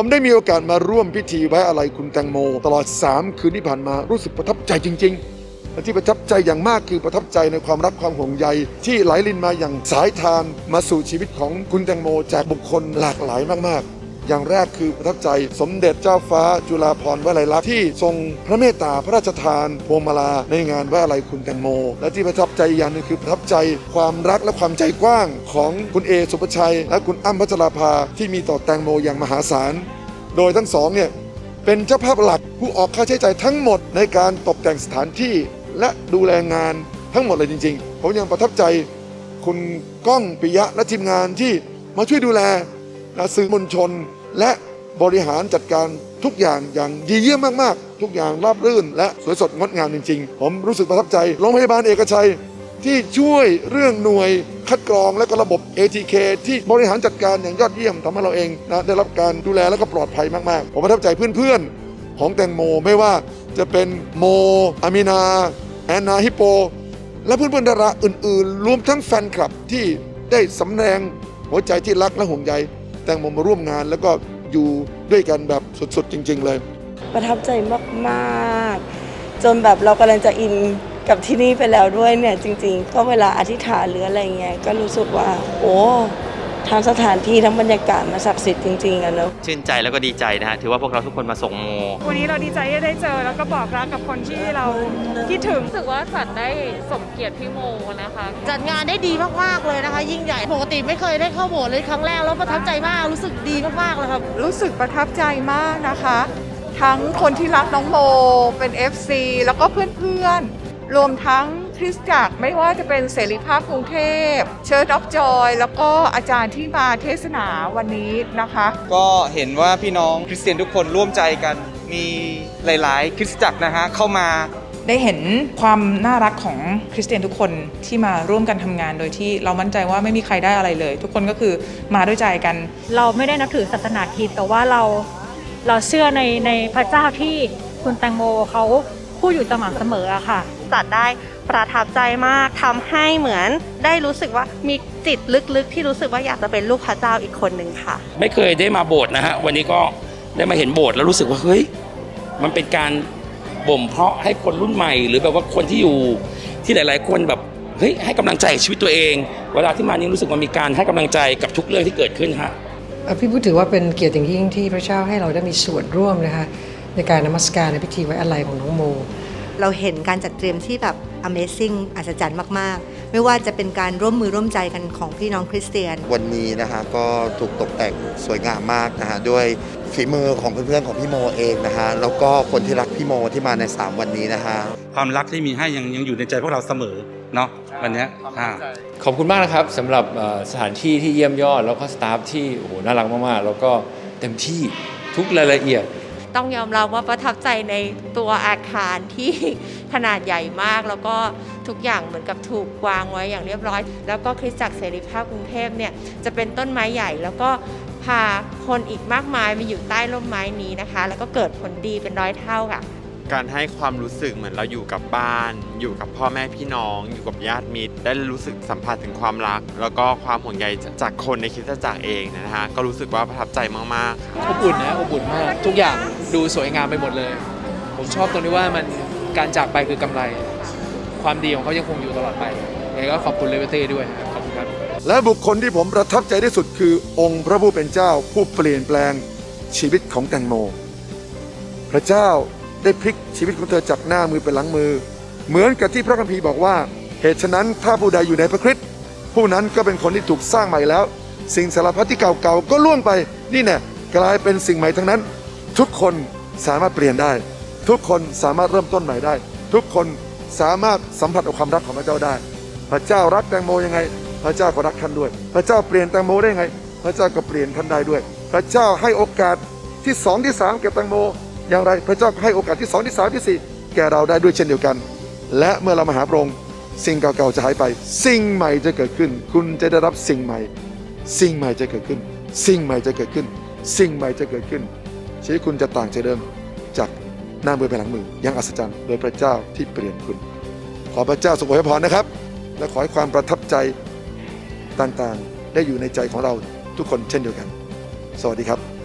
ผมได้มีโอกาสมาร่วมพิธีไว้อะไรคุณแตงโม ตลอด 3 คืนที่ผ่านมารู้สึกประทับใจจริง ๆและที่ประทับใจอย่างมากคือประทับใจในความรักความห่วงใย ที่ไหลลินมาอย่างสายทานมาสู่ชีวิตของคุณแตงโม จากบุคคลหลากหลายมากๆ อย่างแรกคือประทับใจสมเด็จเจ้าฟ้าจุฬาภรณ์วลัยลักษณ์ที่ทรงพระเมตตาพระราชทานพวงมาลาในงานไว้อาลัยคุณแตงโม และที่ประทับใจอีกอย่างหนึงคือประทับใจความรักและความใจกว้างของคุณเอสุปชัย และคุณอ้ำพัชราภาที่มีต่อแตงโมอย่างมหาศาล โดยทั้งสองเนี่ยเป็นเจ้าภาพหลักผู้ออกค่าใช้จ่ายทั้งหมดในการตกแต่งสถานที่และดูแลงานทั้งหมดเลยจริงๆ ผมยังประทับใจคุณก้องปิยะและทีมงานที่มาช่วยดูแลและสื่อมวลชน และบริหารจัดการทุกอย่างอย่างดีเยี่ยมมากๆ ทุกอย่างราบรื่น และสวยสดงดงามจริง ๆ ผมรู้สึกประทับใจโรงพยาบาลเอกชัยที่ช่วยเรื่องหน่วยคัดกรองและก็ระบบ ATK ที่บริหารจัดการอย่างยอดเยี่ยมทำให้เราเองนะได้รับการดูแลและก็ปลอดภัยมากๆ ผมประทับใจเพื่อนๆ ของแตงโมไม่ว่าจะเป็นโมอามินา แอนนาฮิโป และเพื่อนๆดาราอื่นๆ รวมทั้งแฟนคลับที่ได้สำแดงหัวใจที่รักและห่วงใย ตงโมมาร่วมงาน แล้วก็อยู่ด้วยกันแบบสดๆจริง ๆ เลย ประทับใจมากๆ จนแบบเรากำลังจะอินกับที่นี่ไปแล้วด้วยเนี่ยจริง ๆ ก็เวลาอธิษฐานหรืออะไรเงี้ยก็รู้สึกว่า โอ้ ทั้งสถานที่ทั้งบรรยากาศมันศักดิ์สิทธิ์จริงๆอะเนอะชื่นใจแล้วก็ดีใจนะฮะถือว่าพวกเราทุกคนมาส่งโม วันนี้เราดีใจที่ได้เจอแล้วก็บอกรักกับคนที่เราคิดถึง รู้สึกว่าจัดได้สมเกียรติพี่โมนะคะ จัดงานได้ดีมากๆเลยนะคะ ยิ่งใหญ่ปกติไม่เคยได้เข้าโบสถ์เลยครั้งแรกแล้วประทับใจมากรู้สึกดีมากๆเลยครับ รู้สึกประทับใจมากนะคะ ทั้งคนที่รักน้องโมเป็น FC แล้วก็เพื่อนๆ รวมทั้ง คริสตจักรไม่ว่าจะเป็นเสรีภาพกรุงเทพเชิร์ of ออฟจอยแล้วก็อาจารย์ที่มาเทศนาวันนี้นะคะ ก็เห็นว่าพี่น้องคริสเตียนทุกคนร่วมใจกัน มีหลาย ๆ คริสตจักรนะฮะเข้ามาได้เห็นความน่ารักของคริสเตียนทุกคนที่มาร่วมกันทำงานโดยที่เรามั่นใจว่าไม่มีใครได้อะไรเลย ทุกคนก็คือมาด้วยใจกัน เราไม่ได้นับถือศาสนาคริสต์แต่ว่าเราเราเชื่อในในพระเจ้าที่คุณแตงโมเขาพูดอยู่สม่ำเสมออะค่ะจัดได้ ประทับใจมากทำให้เหมือนได้รู้สึกว่ามีจิตลึกๆ ที่รู้สึกว่าอยากจะเป็นลูกพระเจ้าอีกคนหนึ่งค่ะ ไม่เคยได้มาโบสถ์นะฮะวันนี้ก็ได้มาเห็นโบสถ์แล้วรู้สึกว่าเฮ้ยมันเป็นการบ่มเพาะให้คนรุ่นใหม่ หรือแบบว่าคนที่อยู่ที่หลาย ๆ คนแบบเฮ้ยให้กำลังใจกับชีวิตตัวเอง เวลาที่มานี่รู้สึกว่ามีการให้กำลังใจกับทุกเรื่องที่เกิดขึ้นฮะอะพี่พูดถือว่าเป็นเกียรติอย่างยิ่งที่พระเจ้าให้เราได้มีส่วนร่วมนะคะในการนมัสการในพิธีไว้อาลัยของน้องโม เราเห็นการจัดเตรียมที่แบบ Amazing อัศจรรย์มาก ๆ ไม่ว่าจะเป็นการร่วมมือร่วมใจกันของพี่น้องคริสเตียน วันนี้นะฮะก็ถูกตกแต่งสวยงามมากนะฮะด้วยฝีมือของเพื่อนๆของพี่โมเองนะฮะแล้วก็คนที่รักพี่โมที่มาใน 3 วันนี้นะฮะความรักที่มีให้ยังยังอยู่ในใจพวกเราเสมอเนาะวันเนี้ยอ่าขอบคุณมากนะครับสำหรับเอ่อสถานที่ที่เยี่ยมยอด แล้วก็สตาฟที่โอ้โหน่ารักมากๆ แล้วก็เต็มที่ทุกรายละเอียด ต้องยอมรับว่าประทับใจในตัวอาคารที่ ขนาดใหญ่มาก แล้วก็ทุกอย่างเหมือนกับถูกวางไว้อย่างเรียบร้อย แล้วก็คริสตจักรเสรีภาพกรุงเทพเนี่ยจะเป็นต้นไม้ใหญ่แล้วก็พาคนอีกมากมายมาอยู่ใต้ร่มไม้นี้นะคะ แล้วก็เกิดผลดีเป็นร้อยเท่าค่ะ การให้ความรู้สึกเหมือนเราอยู่กับบ้าน อยู่กับพ่อแม่พี่น้อง อยู่กับญาติมิตร ได้รู้สึกสัมผัสถึงความรัก แล้วก็ความห่วงใยจากคนในคริสตจักรเองนะฮะก็รู้สึกว่าประทับใจมากๆค่ะ อบอุ่นนะอบอุ่นมาก ทุกอย่างดูสวยงามไปหมดเลย ผมชอบตรงที่ว่ามัน การจากไปคือกำไร ความดีของเขายังคงอยู่ตลอดไปยังไงก็ขอบคุณเลเวเต้ด้วยขอบคุณครับ และบุคคลที่ผมประทับใจที่สุดคือองค์พระผู้เป็นเจ้าผู้เปลี่ยนแปลงชีวิตของแตงโม พระเจ้าได้พลิกชีวิตของเธอจากหน้ามือเป็นหลังมือ เหมือนกับที่พระคัมภีร์บอกว่า เหตุฉะนั้นถ้าผู้ใดอยู่ในพระคริสต์ผู้นั้นก็เป็นคนที่ถูกสร้างใหม่แล้ว สิ่งสารพัดที่เก่าๆก็ล่วงไปนี่แน่กลายเป็นสิ่งใหม่ทั้งนั้น ทุกคนสามารถเปลี่ยนได้ ทุกคนสามารถเริ่มต้นใหม่ได้ ทุกคนสามารถสัมผัสกับความรักของพระเจ้าได้ พระเจ้ารักแตงโมยังไง พระเจ้าก็รักท่านด้วย พระเจ้าเปลี่ยนแตงโมได้ไง พระเจ้าก็เปลี่ยนท่านได้ด้วย พระเจ้าให้โอกาสที่สองที่สามแก่แตงโม อย่างไรพระเจ้าก็ให้โอกาสที่สองที่สามที่สี่แก่เราได้ด้วยเช่นเดียวกัน และเมื่อเรามาหาพระองค์สิ่งเก่าๆจะหายไป สิ่งใหม่จะเกิดขึ้น คุณจะได้รับสิ่งใหม่ สิ่งใหม่จะเกิดขึ้น สิ่งใหม่จะเกิดขึ้น สิ่งใหม่จะเกิดขึ้นชีวิตคุณจะต่างจากเดิมจาก หน้ามือไปหลังมือยังอัศจรรย์โดยพระเจ้าที่เปลี่ยนคุณ ขอพระเจ้าทรงอวยพรนะครับ และขอให้ความประทับใจต่างๆ ได้อยู่ในใจของเราทุกคนเช่นเดียวกัน สวัสดีครับ